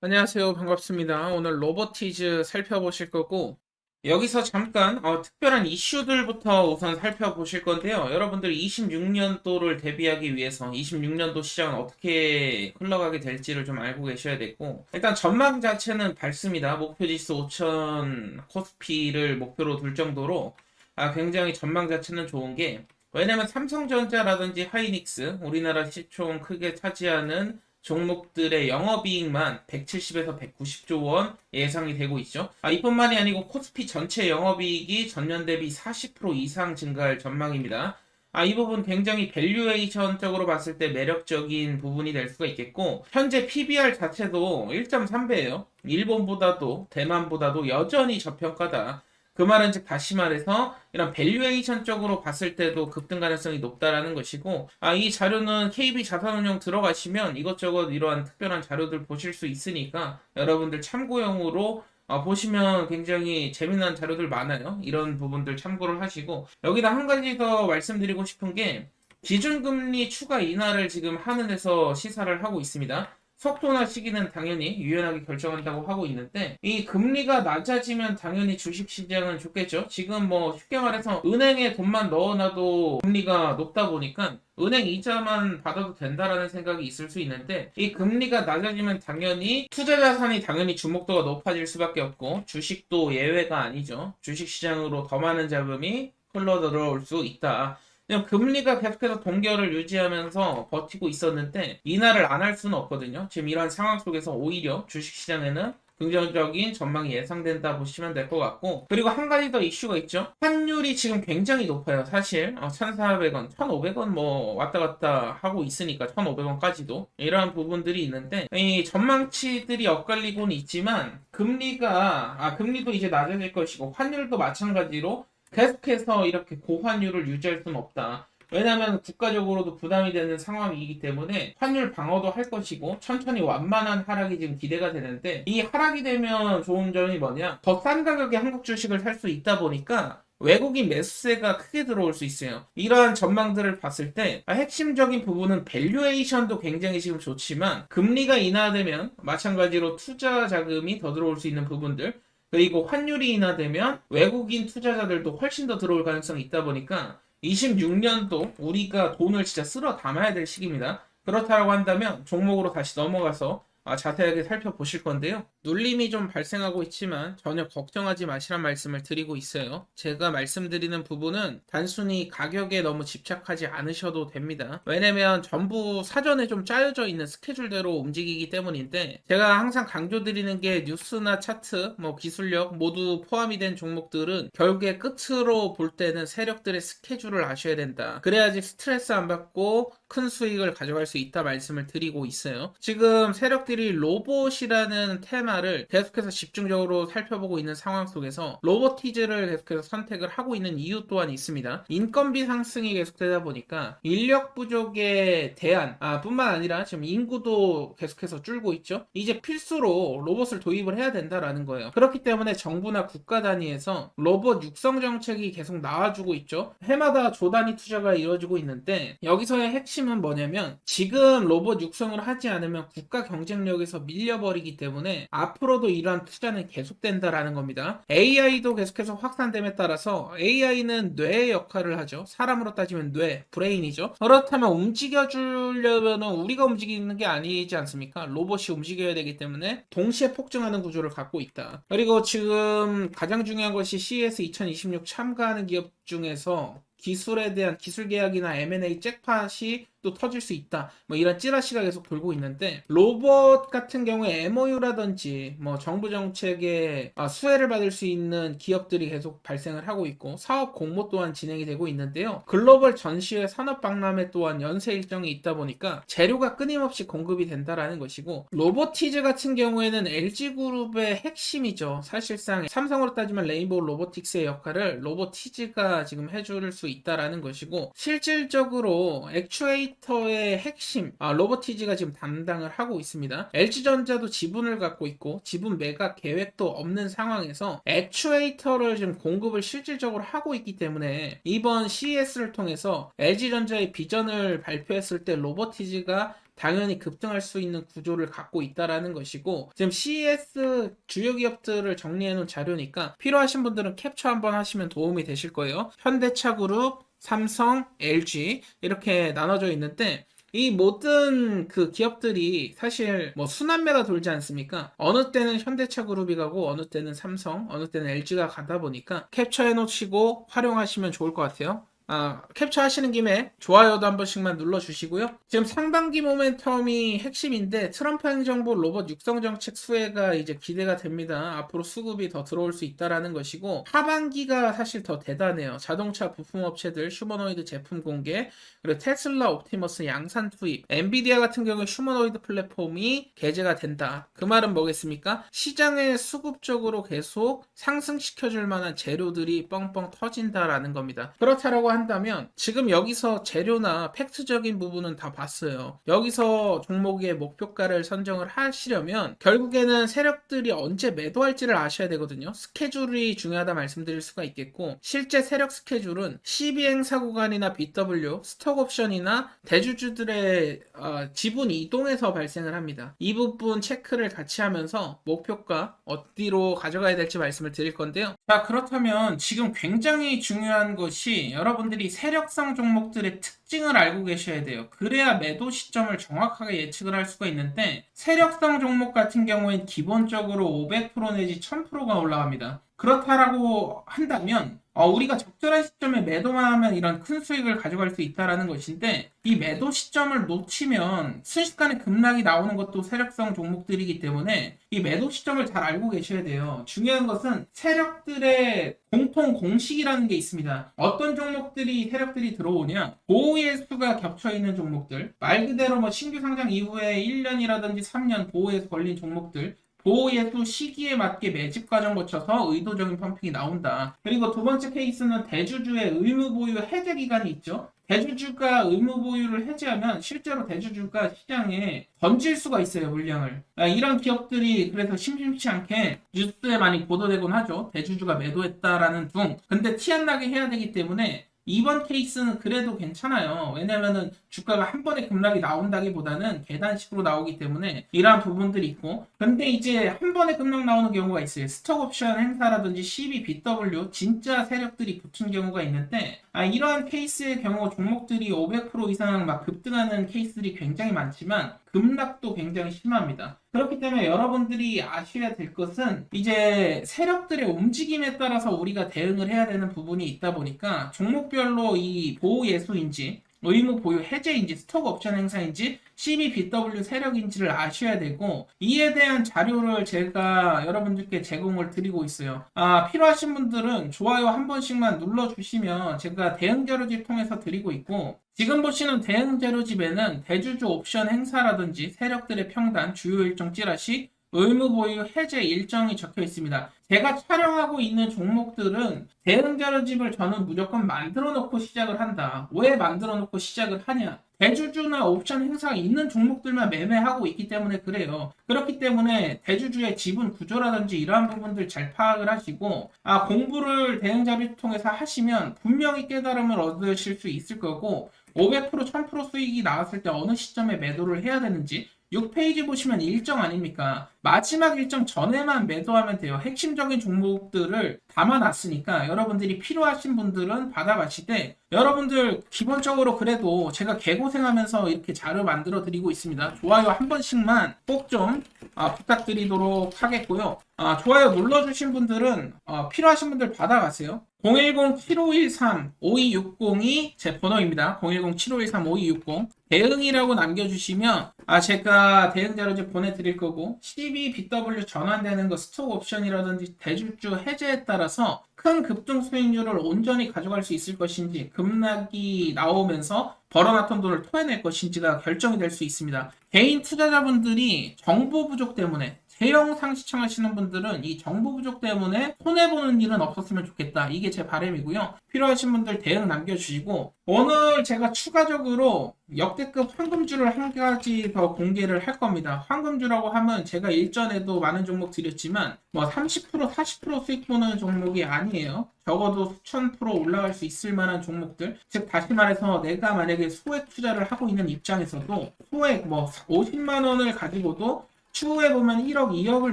안녕하세요. 반갑습니다. 오늘 로보티즈 살펴보실 거고, 여기서 잠깐 어, 특별한 이슈들부터 우선 살펴보실 건데요. 여러분들 26년도를 대비하기 위해서 26년도 시장은 어떻게 흘러가게 될지를 좀 알고 계셔야 되고, 일단 전망 자체는 밝습니다. 목표지수 5천 코스피를 목표로 둘 정도로 아, 굉장히 전망 자체는 좋은 게, 왜냐면 삼성전자라든지 하이닉스, 우리나라 시총 크게 차지하는 종목들의 영업이익만 170에서 190조 원 예상이 되고 있죠. 아, 이뿐만이 아니고 코스피 전체 영업이익이 전년 대비 40% 이상 증가할 전망입니다. 아, 이 부분 굉장히 밸류에이션적으로 봤을 때 매력적인 부분이 될 수가 있겠고, 현재 PBR 자체도 1.3배예요. 일본보다도 대만보다도 여전히 저평가다. 그 말은 즉 다시 말해서 이런 밸류에이션 쪽으로 봤을 때도 급등 가능성이 높다라는 것이고 아 이 자료는 KB 자산운용 들어가시면 이것저것 이러한 특별한 자료들 보실 수 있으니까 여러분들 참고용으로 아, 보시면 굉장히 재미난 자료들 많아요. 이런 부분들 참고를 하시고 여기다 한 가지 더 말씀드리고 싶은 게 기준금리 추가 인하를 지금 하는 데서 시사를 하고 있습니다. 속도나 시기는 당연히 유연하게 결정한다고 하고 있는데 이 금리가 낮아지면 당연히 주식시장은 좋겠죠. 지금 뭐 쉽게 말해서 은행에 돈만 넣어놔도 금리가 높다 보니까 은행 이자만 받아도 된다라는 생각이 있을 수 있는데 이 금리가 낮아지면 당연히 투자 자산이 당연히 주목도가 높아질 수밖에 없고 주식도 예외가 아니죠. 주식 시장으로 더 많은 자금이 흘러 들어올 수 있다. 그냥 금리가 계속해서 동결을 유지하면서 버티고 있었는데 인하를 안 할 수는 없거든요. 지금 이런 상황 속에서 오히려 주식시장에는 긍정적인 전망이 예상된다 보시면 될 것 같고 그리고 한 가지 더 이슈가 있죠. 환율이 지금 굉장히 높아요. 사실 어, 1,400원, 1,500원 뭐 왔다 갔다 하고 있으니까 1,500원까지도 이러한 부분들이 있는데 이 전망치들이 엇갈리고는 있지만 금리가 아 금리도 이제 낮아질 것이고 환율도 마찬가지로 계속해서 이렇게 고환율을 유지할 수는 없다. 왜냐하면 국가적으로도 부담이 되는 상황이기 때문에 환율 방어도 할 것이고 천천히 완만한 하락이 지금 기대가 되는데 이 하락이 되면 좋은 점이 뭐냐 더 싼 가격에 한국 주식을 살 수 있다 보니까 외국인 매수세가 크게 들어올 수 있어요. 이러한 전망들을 봤을 때 핵심적인 부분은 밸류에이션도 굉장히 지금 좋지만 금리가 인하되면 마찬가지로 투자 자금이 더 들어올 수 있는 부분들 그리고 환율이 인하되면 외국인 투자자들도 훨씬 더 들어올 가능성이 있다 보니까 26년도 우리가 돈을 진짜 쓸어 담아야 될 시기입니다. 그렇다고 한다면 종목으로 다시 넘어가서 아, 자세하게 살펴보실 건데요. 눌림이 좀 발생하고 있지만 전혀 걱정하지 마시란 말씀을 드리고 있어요. 제가 말씀드리는 부분은 단순히 가격에 너무 집착하지 않으셔도 됩니다. 왜냐면 전부 사전에 좀 짜여져 있는 스케줄대로 움직이기 때문인데 제가 항상 강조드리는 게 뉴스나 차트, 뭐 기술력 모두 포함이 된 종목들은 결국에 끝으로 볼 때는 세력들의 스케줄을 아셔야 된다. 그래야지 스트레스 안 받고 큰 수익을 가져갈 수 있다 말씀을 드리고 있어요. 지금 세력들이 로봇이라는 테마를 계속해서 집중적으로 살펴보고 있는 상황 속에서 로보티즈를 계속해서 선택을 하고 있는 이유 또한 있습니다. 인건비 상승이 계속되다 보니까 인력 부족에 대한 아, 뿐만 아니라 지금 인구도 계속해서 줄고 있죠. 이제 필수로 로봇을 도입을 해야 된다라는 거예요. 그렇기 때문에 정부나 국가 단위에서 로봇 육성 정책이 계속 나와주고 있죠. 해마다 조단위 투자가 이루어지고 있는데 여기서의 핵심은 뭐냐면 지금 로봇 육성을 하지 않으면 국가 경쟁력 에서 밀려버리기 때문에 앞으로도 이러한 투자는 계속된다라는 겁니다. AI도 계속해서 확산됨에 따라서 AI는 뇌의 역할을 하죠. 사람으로 따지면 뇌, 브레인이죠. 그렇다면 움직여주려면 우리가 움직이는 게 아니지 않습니까? 로봇이 움직여야 되기 때문에 동시에 폭증하는 구조를 갖고 있다. 그리고 지금 가장 중요한 것이 CES 2026 참가하는 기업 중에서 기술에 대한 기술 계약이나 M&A 잭팟이 또 터질 수 있다. 뭐 이런 찌라시가 계속 돌고 있는데 로봇 같은 경우에 MOU라든지 뭐 정부 정책에 아, 수혜를 받을 수 있는 기업들이 계속 발생을 하고 있고 사업 공모 또한 진행이 되고 있는데요. 글로벌 전시회 산업 박람회 또한 연쇄 일정이 있다 보니까 재료가 끊임없이 공급이 된다라는 것이고 로보티즈 같은 경우에는 LG 그룹의 핵심이죠. 사실상 삼성으로 따지면 레인보우 로보틱스의 역할을 로보티즈가 지금 해줄 수 있다라는 것이고 실질적으로 액추에이 터의 핵심 아, 로보티즈가 지금 담당을 하고 있습니다. LG전자도 지분을 갖고 있고 지분 매각 계획도 없는 상황에서 액추에이터를 지금 공급을 실질적으로 하고 있기 때문에 이번 CES를 통해서 LG전자의 비전을 발표했을 때 로보티즈가 당연히 급등할 수 있는 구조를 갖고 있다라는 것이고 지금 CES 주요 기업들을 정리해 놓은 자료니까 필요하신 분들은 캡처 한번 하시면 도움이 되실 거예요. 현대차그룹, 삼성, LG 이렇게 나눠져 있는데 이 모든 그 기업들이 사실 뭐 순환매가 돌지 않습니까? 어느 때는 현대차 그룹이 가고 어느 때는 삼성, 어느 때는 LG가 가다 보니까 캡처해 놓으시고 활용하시면 좋을 것 같아요. 아, 캡처 하시는 김에 좋아요도 한 번씩만 눌러주시고요. 지금 상반기 모멘텀이 핵심인데 트럼프 행정부 로봇 육성 정책 수혜가 이제 기대가 됩니다. 앞으로 수급이 더 들어올 수 있다라는 것이고 하반기가 사실 더 대단해요. 자동차 부품 업체들 휴머노이드 제품 공개 그리고 테슬라 옵티머스 양산 투입 엔비디아 같은 경우에 휴머노이드 플랫폼이 개재가 된다. 그 말은 뭐겠습니까? 시장에 수급적으로 계속 상승시켜줄 만한 재료들이 뻥뻥 터진다라는 겁니다. 그렇다라고 한다면 지금 여기서 재료나 팩트적인 부분은 다 봤어요. 여기서 종목의 목표가를 선정을 하시려면 결국에는 세력들이 언제 매도할지를 아셔야 되거든요. 스케줄이 중요하다 말씀드릴 수가 있겠고 실제 세력 스케줄은 12행사 구간이나 BW, 스톡옵션이나 대주주들의 어, 지분 이동에서 발생을 합니다. 이 부분 체크를 같이 하면서 목표가 어디로 가져가야 될지 말씀을 드릴 건데요. 자 그렇다면 지금 굉장히 중요한 것이 여러분 들이 세력성 종목들의 특징을 알고 계셔야 돼요. 그래야 매도 시점을 정확하게 예측을 할 수가 있는데 세력성 종목 같은 경우엔 기본적으로 500% 내지 1000%가 올라갑니다. 그렇다라고 한다면 어, 우리가 적절한 시점에 매도만 하면 이런 큰 수익을 가져갈 수 있다라는 것인데 이 매도 시점을 놓치면 순식간에 급락이 나오는 것도 세력성 종목들이기 때문에 이 매도 시점을 잘 알고 계셔야 돼요. 중요한 것은 세력들의 공통 공식이라는 게 있습니다. 어떤 종목들이 세력들이 들어오냐 보호의 수가 겹쳐 있는 종목들 말 그대로 뭐 신규 상장 이후에 1년이라든지 3년 보호에서 걸린 종목들 보호예수 시기에 맞게 매집 과정 거쳐서 의도적인 펌핑이 나온다. 그리고 두 번째 케이스는 대주주의 의무 보유 해제 기간이 있죠. 대주주가 의무 보유를 해제하면 실제로 대주주가 시장에 던질 수가 있어요 물량을 아, 이런 기업들이 그래서 심심치 않게 뉴스에 많이 보도되곤 하죠 대주주가 매도했다라는 둥 근데 티 안 나게 해야 되기 때문에 이번 케이스는 그래도 괜찮아요. 왜냐면은 주가가 한 번에 급락이 나온다기보다는 계단식으로 나오기 때문에 이러한 부분들이 있고 근데 이제 한 번에 급락 나오는 경우가 있어요. 스톡 옵션 행사라든지 CB, BW 진짜 세력들이 붙은 경우가 있는데 아, 이러한 케이스의 경우 종목들이 500% 이상 막 급등하는 케이스들이 굉장히 많지만 급락도 굉장히 심합니다. 그렇기 때문에 여러분들이 아셔야 될 것은 이제 세력들의 움직임에 따라서 우리가 대응을 해야 되는 부분이 있다 보니까 종목별로 이 보호 예수인지 의무 보유 해제인지 스톡 옵션 행사인지 CBBW 세력인지를 아셔야 되고 이에 대한 자료를 제가 여러분들께 제공을 드리고 있어요. 아, 필요하신 분들은 좋아요 한 번씩만 눌러주시면 제가 대응 자료집 통해서 드리고 있고 지금 보시는 대응 자료집에는 대주주 옵션 행사라든지 세력들의 평단, 주요 일정 찌라시, 의무 보유 해제 일정이 적혀 있습니다. 제가 촬영하고 있는 종목들은 대응 자료집을 저는 무조건 만들어 놓고 시작을 한다. 왜 만들어 놓고 시작을 하냐? 대주주나 옵션 행사가 있는 종목들만 매매하고 있기 때문에 그래요. 그렇기 때문에 대주주의 지분 구조라든지 이러한 부분들 잘 파악을 하시고 아 공부를 대응 자료 통해서 하시면 분명히 깨달음을 얻으실 수 있을 거고 500% 1000% 수익이 나왔을 때 어느 시점에 매도를 해야 되는지 6페이지 보시면 일정 아닙니까? 마지막 일정 전에만 매도하면 돼요. 핵심적인 종목들을 담아놨으니까 여러분들이 필요하신 분들은 받아가시되 여러분들 기본적으로 그래도 제가 개고생하면서 이렇게 자료 만들어 드리고 있습니다. 좋아요 한 번씩만 꼭좀 아, 부탁드리도록 하겠고요. 아, 좋아요 눌러주신 분들은 아, 필요하신 분들 받아가세요. 010-7513-5260이 제 번호입니다. 010-7513-5260 대응이라고 남겨주시면 아 제가 대응 자료집 보내드릴 거고 12BW 전환되는 거 스톡 옵션이라든지 대주주 해제에 따라서 큰 급등 수익률을 온전히 가져갈 수 있을 것인지 급락이 나오면서 벌어놨던 돈을 토해낼 것인지가 결정이 될 수 있습니다. 개인 투자자분들이 정보 부족 때문에 대영상 시청하시는 분들은 이 정보 부족 때문에 손해보는 일은 없었으면 좋겠다. 이게 제 바람이고요. 필요하신 분들 대응 남겨주시고 오늘 제가 추가적으로 역대급 황금주를 한 가지 더 공개를 할 겁니다. 황금주라고 하면 제가 일전에도 많은 종목 드렸지만 뭐 30% 40% 수익 보는 종목이 아니에요. 적어도 수천 프로 올라갈 수 있을 만한 종목들 즉 다시 말해서 내가 만약에 소액 투자를 하고 있는 입장에서도 소액 뭐 50만 원을 가지고도 추후에 보면 1억, 2억을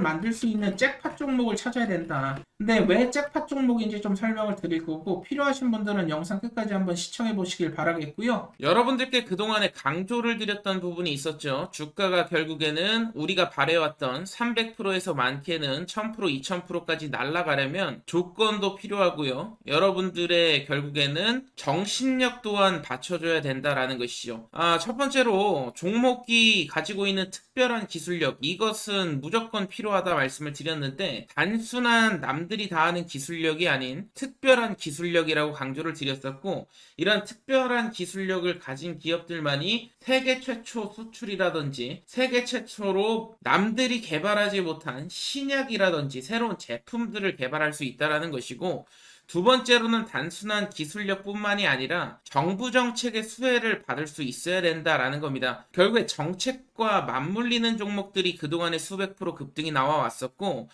만들 수 있는 잭팟 종목을 찾아야 된다. 근데 왜 잭팟 종목인지 좀 설명을 드릴 거고 필요하신 분들은 영상 끝까지 한번 시청해 보시길 바라겠고요. 여러분들께 그동안에 강조를 드렸던 부분이 있었죠. 주가가 결국에는 우리가 바래왔던 300%에서 많게는 1000%, 2000%까지 날아가려면 조건도 필요하고요. 여러분들의 결국에는 정신력 또한 받쳐줘야 된다라는 것이죠. 아, 첫 번째로 종목이 가지고 있는 특별한 기술력 이것은 무조건 필요하다 말씀을 드렸는데 단순한 남 들이 다 하는 기술력이 아닌 특별한 기술력이라고 강조를 드렸었고 이런 특별한 기술력을 가진 기업들만이 세계 최초 수출이라든지 세계 최초로 남들이 개발하지 못한 신약이라든지 새로운 제품들을 개발할 수 있다라는 것이고 두 번째로는 단순한 기술력뿐만이 아니라 정부 정책의 수혜를 받을 수 있어야 된다라는 겁니다. 결국에 정책과 맞물리는 종목들이 그동안에 수백 프로 급등이 나와 왔었고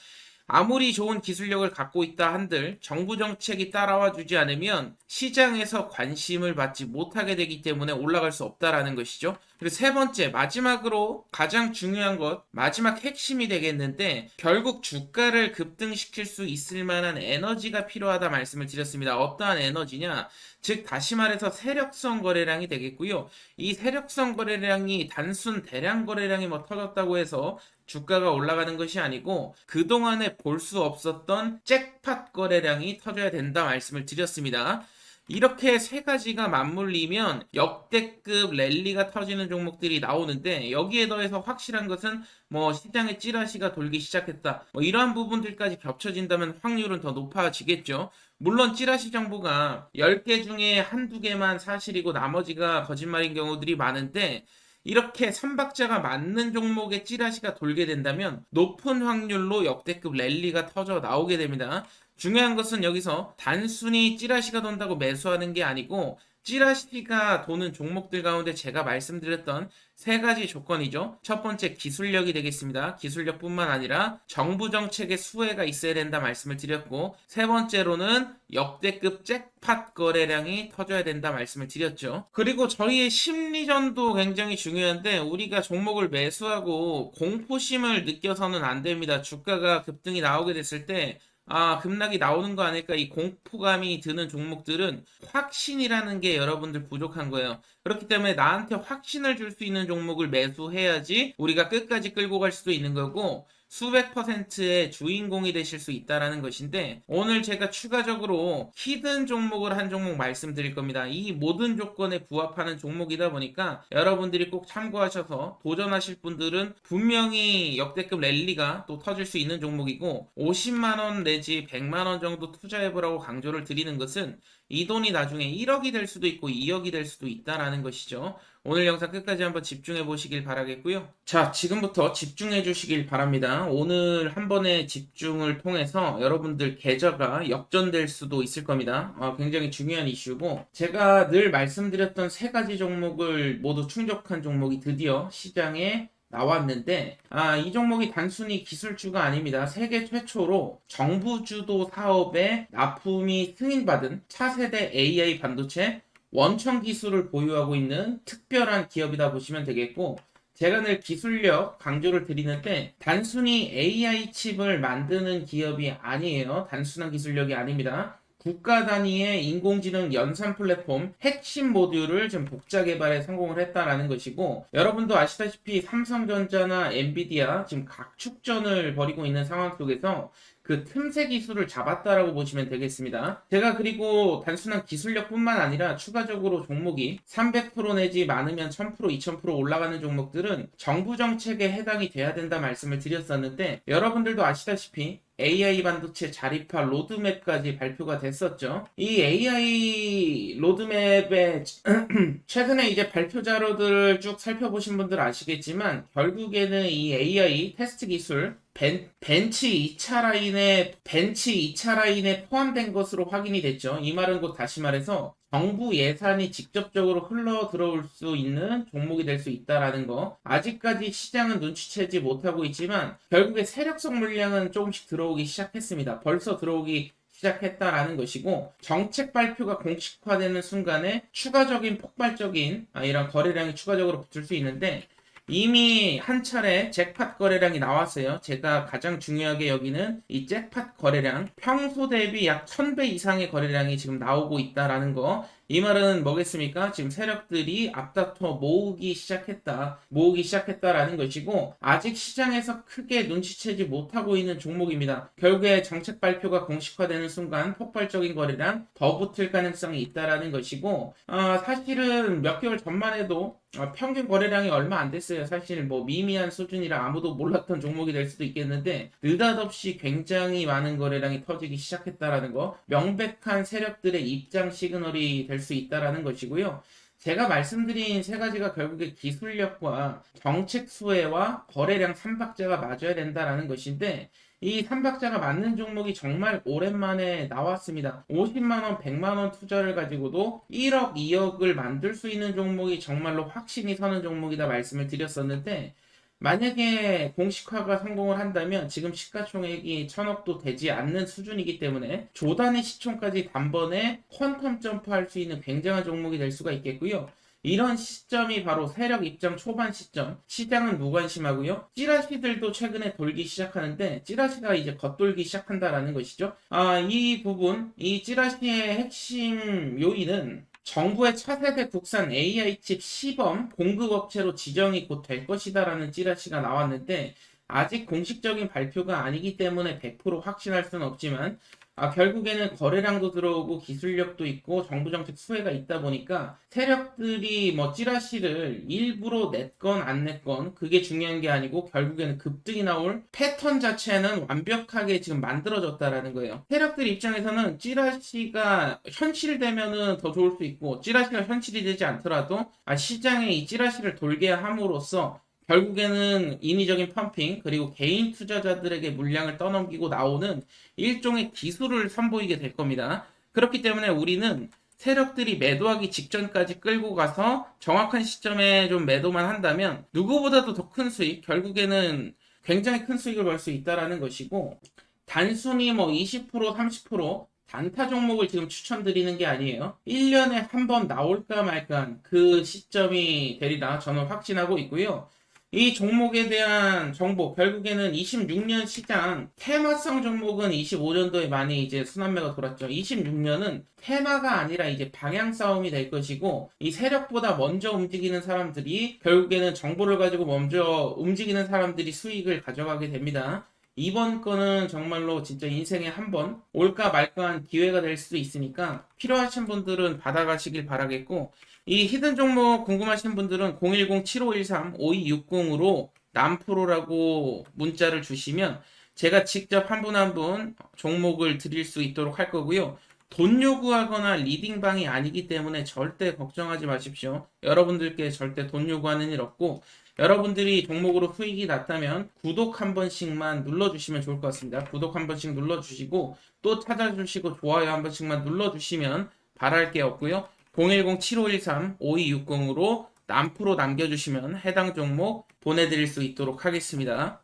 아무리 좋은 기술력을 갖고 있다 한들 정부 정책이 따라와 주지 않으면 시장에서 관심을 받지 못하게 되기 때문에 올라갈 수 없다라는 것이죠. 그리고 세 번째, 마지막으로 가장 중요한 것, 마지막 핵심이 되겠는데 결국 주가를 급등시킬 수 있을 만한 에너지가 필요하다 말씀을 드렸습니다. 어떠한 에너지냐? 즉 다시 말해서 세력성 거래량이 되겠고요. 이 세력성 거래량이 단순 대량 거래량이 뭐 터졌다고 해서 주가가 올라가는 것이 아니고 그동안에 볼 수 없었던 잭팟 거래량이 터져야 된다 말씀을 드렸습니다. 이렇게 세 가지가 맞물리면 역대급 랠리가 터지는 종목들이 나오는데 여기에 더해서 확실한 것은 뭐 시장에 찌라시가 돌기 시작했다. 뭐 이러한 부분들까지 겹쳐진다면 확률은 더 높아지겠죠. 물론 찌라시 정보가 10개 중에 한두 개만 사실이고 나머지가 거짓말인 경우들이 많은데 이렇게 삼박자가 맞는 종목의 찌라시가 돌게 된다면 높은 확률로 역대급 랠리가 터져 나오게 됩니다. 중요한 것은 여기서 단순히 찌라시가 돈다고 매수하는 게 아니고 찌라시가 도는 종목들 가운데 제가 말씀드렸던 세 가지 조건이죠. 첫 번째 기술력이 되겠습니다. 기술력뿐만 아니라 정부 정책의 수혜가 있어야 된다 말씀을 드렸고 세 번째로는 역대급 잭팟 거래량이 터져야 된다 말씀을 드렸죠. 그리고 저희의 심리전도 굉장히 중요한데 우리가 종목을 매수하고 공포심을 느껴서는 안 됩니다. 주가가 급등이 나오게 됐을 때 아, 급락이 나오는 거 아닐까 이 공포감이 드는 종목들은 확신이라는 게 여러분들 부족한 거예요. 그렇기 때문에 나한테 확신을 줄 수 있는 종목을 매수해야지 우리가 끝까지 끌고 갈 수도 있는 거고 수백 퍼센트의 주인공이 되실 수 있다라는 것인데 오늘 제가 추가적으로 히든 종목을 한 종목 말씀드릴 겁니다. 이 모든 조건에 부합하는 종목이다 보니까 여러분들이 꼭 참고하셔서 도전하실 분들은 분명히 역대급 랠리가 또 터질 수 있는 종목이고 50만 원 내지 100만 원 정도 투자해 보라고 강조를 드리는 것은 이 돈이 나중에 1억이 될 수도 있고 2억이 될 수도 있다라는 것이죠. 오늘 영상 끝까지 한번 집중해 보시길 바라겠고요. 자, 지금부터 집중해 주시길 바랍니다. 오늘 한 번의 집중을 통해서 여러분들 계좌가 역전될 수도 있을 겁니다. 아, 굉장히 중요한 이슈고 제가 늘 말씀드렸던 세 가지 종목을 모두 충족한 종목이 드디어 시장에 나왔는데 아, 이 종목이 단순히 기술주가 아닙니다. 세계 최초로 정부 주도 사업에 납품이 승인받은 차세대 AI 반도체 원천 기술을 보유하고 있는 특별한 기업이다 보시면 되겠고 제가 늘 기술력 강조를 드리는데 단순히 AI 칩을 만드는 기업이 아니에요. 단순한 기술력이 아닙니다. 국가 단위의 인공지능 연산 플랫폼 핵심 모듈을 지금 독자 개발에 성공을 했다라는 것이고 여러분도 아시다시피 삼성전자나 엔비디아 지금 각축전을 벌이고 있는 상황 속에서 그 틈새 기술을 잡았다라고 보시면 되겠습니다. 제가 그리고 단순한 기술력뿐만 아니라 추가적으로 종목이 300% 내지 많으면 1000% 2000% 올라가는 종목들은 정부 정책에 해당이 돼야 된다 말씀을 드렸었는데 여러분들도 아시다시피 AI 반도체 자립화 로드맵까지 발표가 됐었죠. 이 AI 로드맵에 최근에 이제 발표 자료들을 쭉 살펴보신 분들 아시겠지만 결국에는 이 AI 테스트 기술 벤, 벤치 2차 라인에 벤치 2차 라인에 포함된 것으로 확인이 됐죠. 이 말은 곧 다시 말해서 정부 예산이 직접적으로 흘러 들어올 수 있는 종목이 될 수 있다라는 거. 아직까지 시장은 눈치채지 못하고 있지만 결국에 세력성 물량은 조금씩 들어오기 시작했습니다. 벌써 들어오기 시작했다라는 것이고 정책 발표가 공식화되는 순간에 추가적인 폭발적인 아, 이런 거래량이 추가적으로 붙을 수 있는데 이미 한 차례 잭팟 거래량이 나왔어요. 제가 가장 중요하게 여기는 이 잭팟 거래량 평소 대비 약 1000배 이상의 거래량이 지금 나오고 있다라는 거. 이 말은 뭐겠습니까? 지금 세력들이 앞다퉈 모으기 시작했다. 모으기 시작했다라는 것이고 아직 시장에서 크게 눈치채지 못하고 있는 종목입니다. 결국에 정책 발표가 공식화되는 순간 폭발적인 거래량 더 붙을 가능성이 있다라는 것이고 아, 사실은 몇 개월 전만 해도 아, 평균 거래량이 얼마 안 됐어요. 사실 뭐 미미한 수준이라 아무도 몰랐던 종목이 될 수도 있겠는데 느닷없이 굉장히 많은 거래량이 터지기 시작했다라는 거 명백한 세력들의 입장 시그널이 될수 있다라는 것이고요. 제가 말씀드린 세 가지가 결국에 기술력과 정책 수혜와 거래량 삼박자가 맞아야 된다라는 것인데 이 삼박자가 맞는 종목이 정말 오랜만에 나왔습니다. 50만원, 100만원 투자를 가지고도 1억, 2억을 만들 수 있는 종목이 정말로 확신이 서는 종목이다 말씀을 드렸었는데 만약에 공식화가 성공을 한다면 지금 시가총액이 천억도 되지 않는 수준이기 때문에 조단의 시총까지 단번에 퀀텀 점프할 수 있는 굉장한 종목이 될 수가 있겠고요. 이런 시점이 바로 세력 입장 초반 시점. 시장은 무관심하고요. 찌라시들도 최근에 돌기 시작하는데 찌라시가 이제 겉돌기 시작한다라는 것이죠. 아, 이 부분, 이 찌라시의 핵심 요인은 정부의 차세대 국산 AI 칩 시범 공급업체로 지정이 곧 될 것이다라는 찌라시가 나왔는데 아직 공식적인 발표가 아니기 때문에 100% 확신할 수는 없지만 아, 결국에는 거래량도 들어오고 기술력도 있고 정부 정책 수혜가 있다 보니까 세력들이 뭐 찌라시를 일부러 냈건 안 냈건 그게 중요한 게 아니고 결국에는 급등이 나올 패턴 자체는 완벽하게 지금 만들어졌다라는 거예요. 세력들 입장에서는 찌라시가 현실되면은 더 좋을 수 있고 찌라시가 현실이 되지 않더라도 아, 시장에 이 찌라시를 돌게 함으로써 결국에는 인위적인 펌핑 그리고 개인 투자자들에게 물량을 떠넘기고 나오는 일종의 기술을 선보이게 될 겁니다. 그렇기 때문에 우리는 세력들이 매도하기 직전까지 끌고 가서 정확한 시점에 좀 매도만 한다면 누구보다도 더 큰 수익, 결국에는 굉장히 큰 수익을 벌 수 있다라는 것이고 단순히 뭐 20%, 30% 단타 종목을 지금 추천드리는 게 아니에요. 1년에 한 번 나올까 말까 그 시점이 되리라 저는 확신하고 있고요. 이 종목에 대한 정보 결국에는 26년 시장 테마성 종목은 25년도에 많이 이제 순환매가 돌았죠. 26년은 테마가 아니라 이제 방향 싸움이 될 것이고 이 세력보다 먼저 움직이는 사람들이 결국에는 정보를 가지고 먼저 움직이는 사람들이 수익을 가져가게 됩니다. 이번 거는 정말로 진짜 인생에 한 번 올까 말까한 기회가 될 수도 있으니까 필요하신 분들은 받아가시길 바라겠고 이 히든 종목 궁금하신 분들은 010-7513-5260으로 남프로라고 문자를 주시면 제가 직접 한분 한 분 종목을 드릴 수 있도록 할 거고요. 돈 요구하거나 리딩방이 아니기 때문에 절대 걱정하지 마십시오. 여러분들께 절대 돈 요구하는 일 없고 여러분들이 종목으로 수익이 났다면 구독 한 번씩만 눌러주시면 좋을 것 같습니다. 구독 한 번씩 눌러주시고 또 찾아주시고 좋아요 한 번씩만 눌러주시면 바랄 게 없고요. 010-7513-5260으로 남프로 남겨주시면 해당 종목 보내드릴 수 있도록 하겠습니다.